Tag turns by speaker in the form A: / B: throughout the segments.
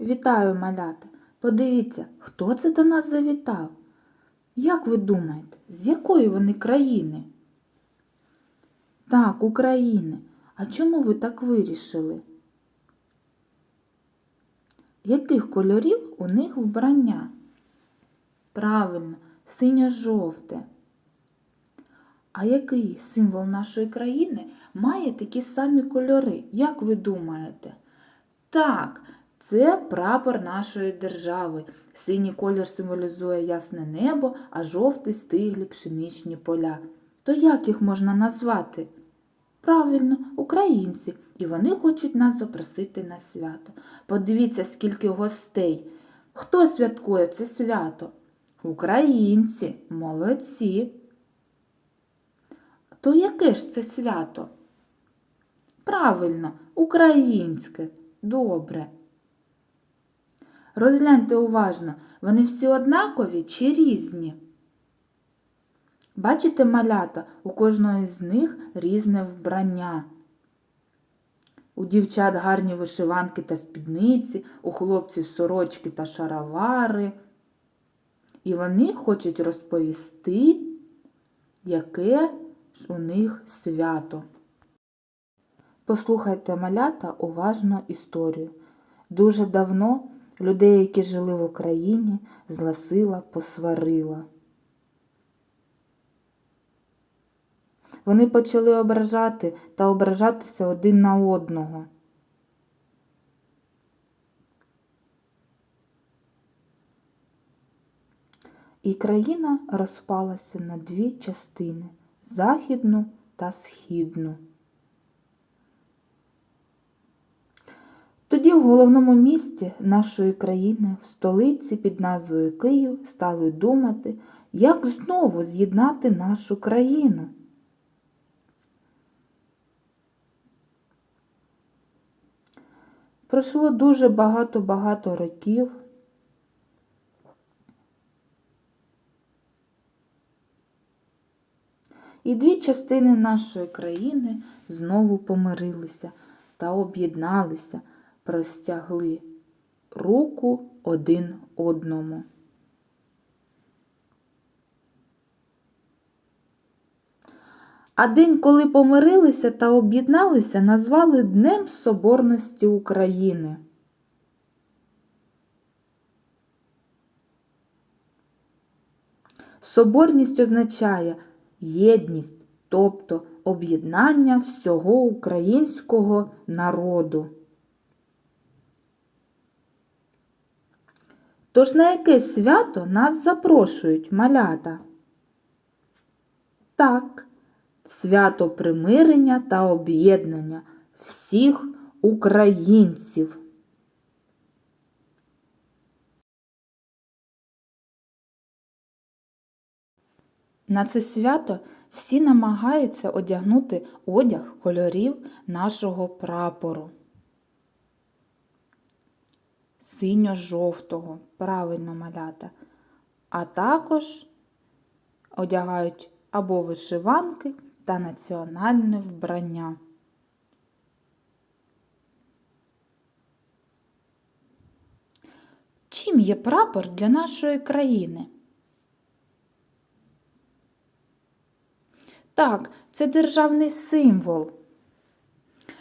A: Вітаю, малята! Подивіться, хто це до нас завітав? Як ви думаєте, з якої вони країни? Так, України. А чому ви так вирішили? Яких кольорів у них вбрання? Правильно, синьо-жовте. А який символ нашої країни має такі самі кольори? Як ви думаєте? Так, це прапор нашої держави. Синій колір символізує ясне небо, а жовтий стиглі пшеничні поля. То як їх можна назвати? Правильно, українці, і вони хочуть нас запросити на свято. Подивіться, скільки гостей. Хто святкує це свято? Українці, молодці. То яке ж це свято? Правильно, українське. Добре. Розгляньте уважно, вони всі однакові чи різні? Бачите малята, у кожної з них різне вбрання. У дівчат гарні вишиванки та спідниці, у хлопців сорочки та шаровари. І вони хочуть розповісти, яке ж у них свято. Послухайте малята уважно історію. Дуже давно людей, які жили в Україні, зла сила посварила. Вони почали ображати та ображатися один на одного. І країна розпалася на дві частини західну та східну. Тоді в головному місті нашої країни, в столиці під назвою Київ, стали думати, як знову з'єднати нашу країну. Пройшло дуже багато-багато років. І дві частини нашої країни знову помирилися та об'єдналися, простягли руку один одному. А день, коли помирилися та об'єдналися, назвали Днем Соборності України. Соборність означає єдність, тобто об'єднання всього українського народу. Тож на яке свято нас запрошують малята? Так, свято примирення та об'єднання всіх українців. На це свято всі намагаються одягнути одяг кольорів нашого прапору. Синьо-жовтого, правильно малята, а також одягають або вишиванки та національне вбрання. Чим є прапор для нашої країни? Так, це державний символ.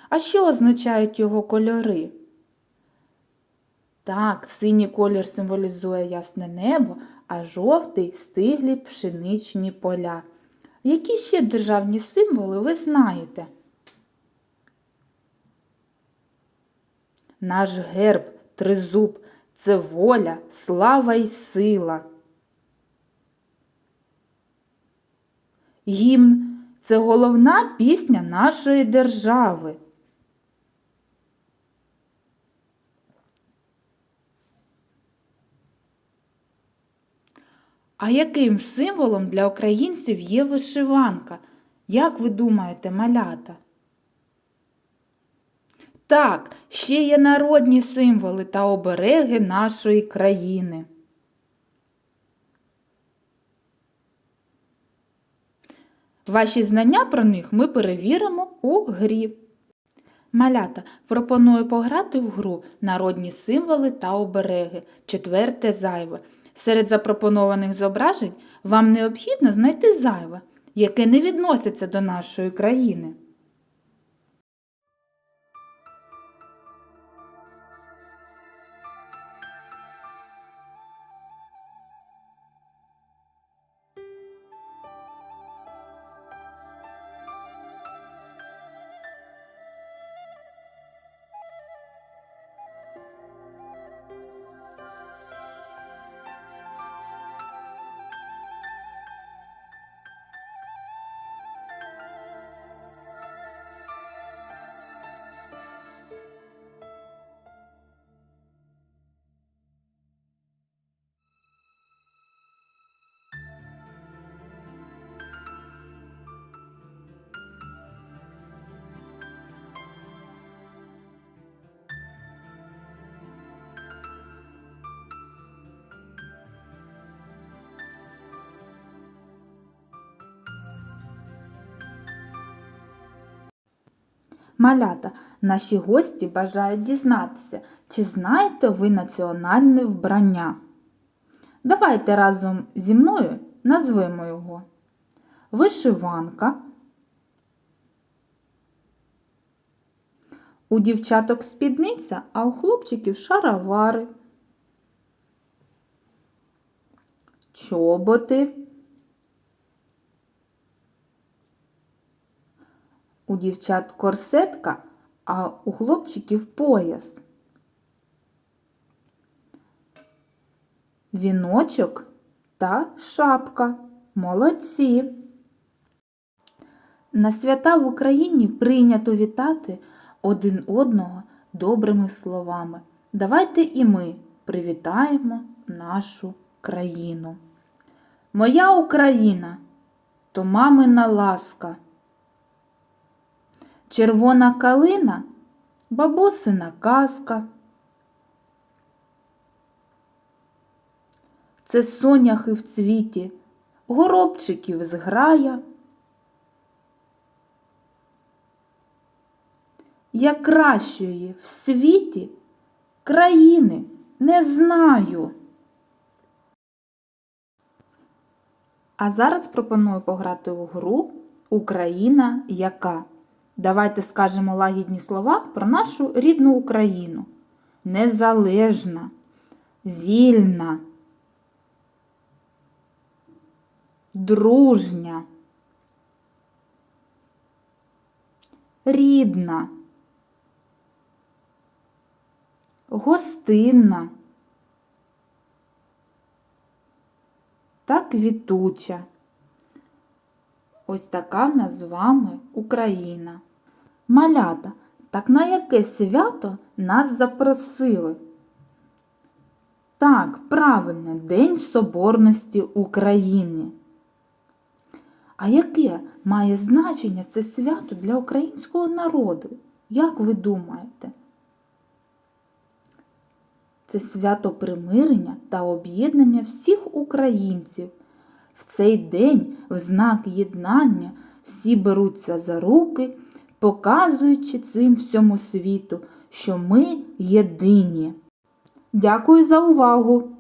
A: А що означають його кольори? Так, синій колір символізує ясне небо, а жовтий стиглі пшеничні поля. Які ще державні символи ви знаєте? Наш герб, тризуб це воля, слава й сила. Гімн це головна пісня нашої держави. А яким символом для українців є вишиванка? Як ви думаєте, малята? Так, ще є народні символи та обереги нашої країни. Ваші знання про них ми перевіримо у грі. Малята, пропоную пограти в гру народні символи та обереги. Четверте зайве. Серед запропонованих зображень вам необхідно знайти зайве, яке не відноситься до нашої країни. Малята, наші гості бажають дізнатися, чи знаєте ви національне вбрання. Давайте разом зі мною назвемо його. Вишиванка. У дівчаток спідниця, а у хлопчиків шаровари. Чоботи. У дівчат корсетка, а у хлопчиків пояс. Віночок та шапка. Молодці. На свята в Україні прийнято вітати один одного добрими словами. Давайте і ми привітаємо нашу країну. Моя Україна то мамина ласка. Червона калина бабусина казка. Це соняхи в цвіті, горобчиків зграя. Я кращої в світі країни не знаю. А зараз пропоную пограти у гру Україна яка. Давайте скажемо лагідні слова про нашу рідну Україну. Незалежна, вільна, дружня, рідна, гостинна та квітуча. Ось така в нас з вами Україна. Малята, так на яке свято нас запросили? Так, правильно, День Соборності України. А яке має значення це свято для українського народу? Як ви думаєте? Це свято примирення та об'єднання всіх українців. В цей день, в знак єднання, всі беруться за руки, показуючи цим всьому світу, що ми єдині. Дякую за увагу!